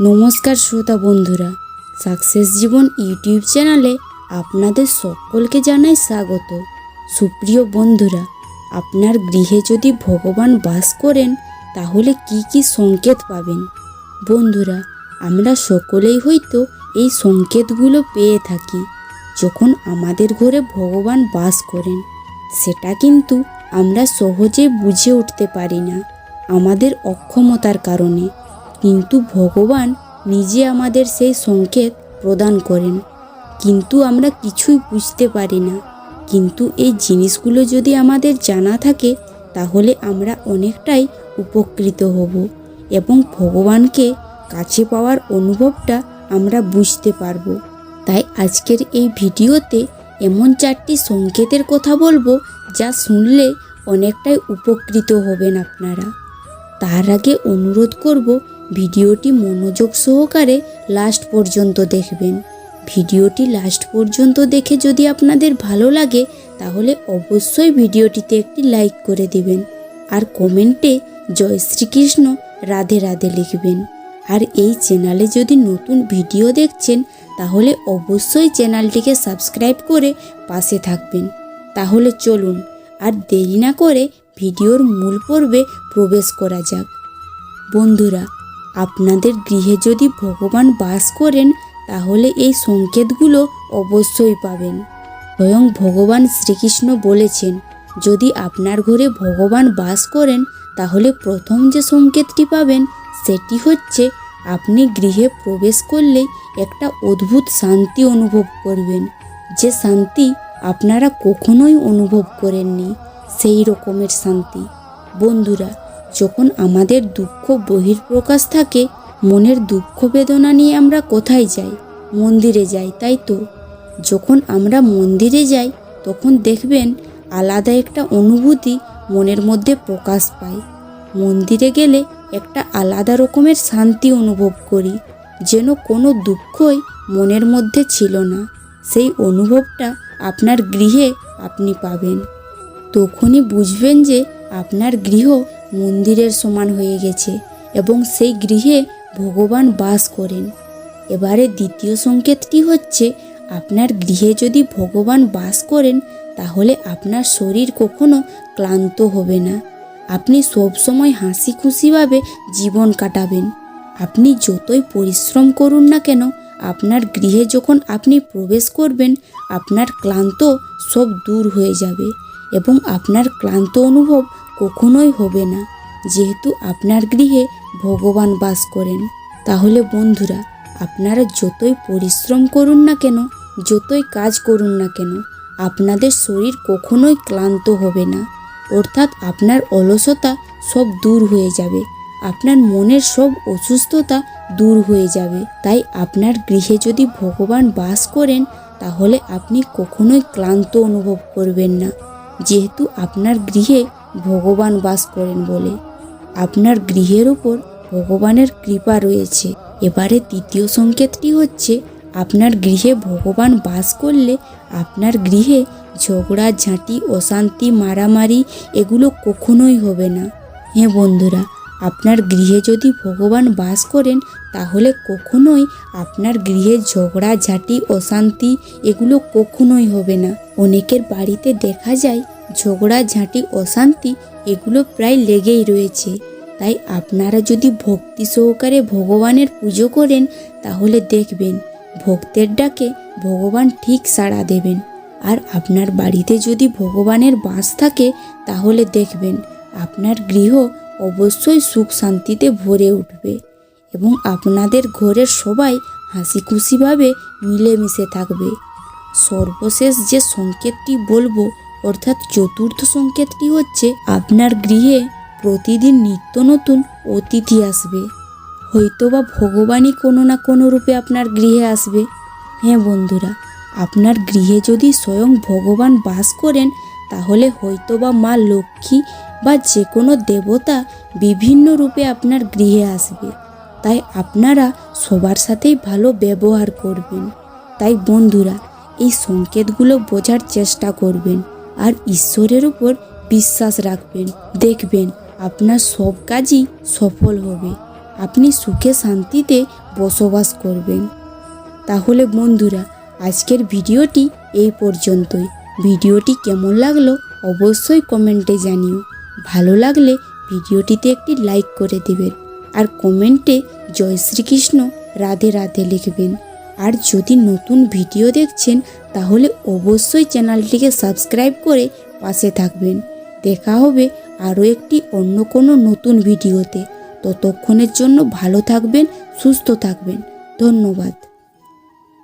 নমস্কার শ্রোতা বন্ধুরা, সাকসেস জীবন ইউটিউব চ্যানেলে আপনাদের সকলকে জানাই স্বাগত। সুপ্রিয় বন্ধুরা, আপনার গৃহে যদি ভগবান বাস করেন, তাহলে কি কি সংকেত পাবেন? বন্ধুরা, আমরা সকলেই হয়তো এই সংকেতগুলো পেয়ে থাকি। যখন আমাদের ঘরে ভগবান বাস করেন, সেটা কিন্তু আমরা সহজে বুঝে উঠতে পারি না। আমাদের অক্ষমতার কারণে। কিন্তু ভগবান নিজে আমাদের সেই সংকেত প্রদান করেন। কিন্তু আমরা কিছুই বুঝতে পারি না। কিন্তু এই জিনিসগুলো যদি আমাদের জানা থাকে, তাহলে আমরা অনেকটাই উপকৃত হব এবং ভগবানকে কাছে পাওয়ার অনুভবটা আমরা বুঝতে পারব। তাই আজকের এই ভিডিওতে এমন চারটি সংকেতের কথা বলব যা শুনলে অনেকটাই উপকৃত হবেন আপনারা। তার আগে অনুরোধ করব ভিডিওটি মনোযোগ সহকারে লাস্ট পর্যন্ত দেখবেন। ভিডিওটি লাস্ট পর্যন্ত দেখে যদি আপনাদের ভালো লাগে, তাহলে অবশ্যই ভিডিওটিতে একটি লাইক করে দেবেন। আর কমেন্টে জয় শ্রীকৃষ্ণ, রাধে রাধে লিখবেন। আর এই চ্যানেলে যদি নতুন ভিডিও দেখছেন, তাহলে অবশ্যই চ্যানেলটিকে সাবস্ক্রাইব করে পাশে থাকবেন। তাহলে চলুন, আর দেরি না করে ভিডিওর মূল পর্বে প্রবেশ করা যাক। বন্ধুরা আপনাদের গৃহে যদি ভগবান বাস করেন, তাহলে এই সংকেতগুলো অবশ্যই পাবেন। স্বয়ং ভগবান শ্রীকৃষ্ণ বলেছেন, যদি আপনার ঘরে ভগবান বাস করেন, তাহলে প্রথম যে সংকেতটি পাবেন, সেটি হচ্ছে আপনি গৃহে প্রবেশ করলেই একটা অদ্ভুত শান্তি অনুভব করবেন। যে শান্তি আপনারা কখনোই অনুভব করেননি, সেই রকমের শান্তি। বন্ধুরা যখন আমাদের দুঃখ বহির্প্রকাশ থাকে, মনের দুঃখ বেদনা নিয়ে আমরা কোথায় যাই? মন্দিরে যাই, তাই তো? যখন আমরা মন্দিরে যাই, তখন দেখবেন আলাদা একটা অনুভূতি মনের মধ্যে প্রকাশ পায়। মন্দিরে গেলে একটা আলাদা রকমের শান্তি অনুভব করি, যেন কোনো দুঃখই মনের মধ্যে ছিল না। সেই অনুভবটা আপনার গৃহে আপনি পাবেন। তখনই বুঝবেন যে আপনার গৃহ মন্দিরের সমান হয়ে গেছে এবং সেই গৃহে ভগবান বাস করেন। এবারে দ্বিতীয় সংকেতটি হচ্ছে, আপনার গৃহে যদি ভগবান বাস করেন, তাহলে আপনার শরীর কখনো ক্লান্ত হবে না। আপনি সবসময় হাসি খুশিভাবে জীবন কাটাবেন। আপনি যতই পরিশ্রম করুন না কেন, আপনার গৃহে যখন আপনি প্রবেশ করবেন, আপনার ক্লান্ত সব দূর হয়ে যাবে এবং আপনার ক্লান্ত অনুভব কখনোই হবে না। যেহেতু আপনার গৃহে ভগবান বাস করেন, তাহলে বন্ধুরা, আপনারা যতই পরিশ্রম করুন না কেন, যতই কাজ করুন না কেন, আপনাদের শরীর কখনোই ক্লান্ত হবে না। অর্থাৎ আপনার অলসতা সব দূর হয়ে যাবে। আপনার মনের সব অসুস্থতা দূর হয়ে যাবে। তাই আপনার গৃহে যদি ভগবান বাস করেন, তাহলে আপনি কখনোই ক্লান্ত অনুভব করবেন না। যেহেতু আপনার গৃহে ভগবান বাস করেন বলে। আপনার গৃহের উপর ভগবানের কৃপা রয়েছে। এবারে তৃতীয় সংকেতটি হচ্ছে, আপনার গৃহে ভগবান বাস করলে আপনার গৃহে ঝগড়া, ঝাঁটি, অশান্তি, মারামারি এগুলো কখনোই হবে না। হ্যাঁ বন্ধুরা, আপনার গৃহে যদি ভগবান বাস করেন, তাহলে কখনোই আপনার গৃহে ঝগড়া, ঝাঁটি, অশান্তি এগুলো কখনোই হবে না। অনেকের বাড়িতে দেখা যায় ঝগড়া, ঝাঁটি, অশান্তি এগুলো প্রায় লেগেই রয়েছে। তাই আপনারা যদি ভক্তি সহকারে ভগবানের পুজো করেন, তাহলে দেখবেন ভক্তের ডাকে ভগবান ঠিক সাড়া দেবেন। আর আপনার বাড়িতে যদি ভগবানের বাস থাকে, তাহলে দেখবেন আপনার গৃহ অবশ্যই সুখ শান্তিতে ভরে উঠবে এবং আপনাদের ঘরের সবাই হাসি খুশিভাবে মিলেমিশে থাকবে। সর্বশেষ যে সংকেতটি বলব অর্থাৎ চতুর্থ সংকেতটি হচ্ছে আপনার গৃহে প্রতিদিন নিত্য নতুন অতিথি আসবে। হয়তোবা ভগবানই কোনো না কোনো রূপে আপনার গৃহে আসবে। হ্যাঁ বন্ধুরা, আপনার গৃহে যদি স্বয়ং ভগবান বাস করেন, তাহলে হয়তোবা মা লক্ষ্মী বা যে কোনো দেবতা বিভিন্ন রূপে আপনার গৃহে আসবে। তাই আপনারা সবার সাথেই ভালো ব্যবহার করবেন। তাই বন্ধুরা, এই সংকেতগুলো বোঝার চেষ্টা করবেন। আর ঈশ্বরের উপর বিশ্বাস রাখবেন, দেখবেন আপনার সব কাজই সফল হবে। আপনি সুখে শান্তিতে বসবাস করবেন। তাহলে বন্ধুরা, আজকের ভিডিওটি এই পর্যন্তই। ভিডিওটি কেমন লাগল অবশ্যই কমেন্টে জানিও। ভালো লাগলে ভিডিওটিতে একটি লাইক করে দেবেন। আর কমেন্টে জয় শ্রীকৃষ্ণ রাধে রাধে লিখবেন। আর যদি নতুন ভিডিও দেখছেন, তাহলে অবশ্যই চ্যানেলটিকে সাবস্ক্রাইব করে পাশে থাকবেন। দেখা হবে আরও একটি অন্য কোনো নতুন ভিডিওতে। ততক্ষণের জন্য ভালো থাকবেন, সুস্থ থাকবেন। ধন্যবাদ।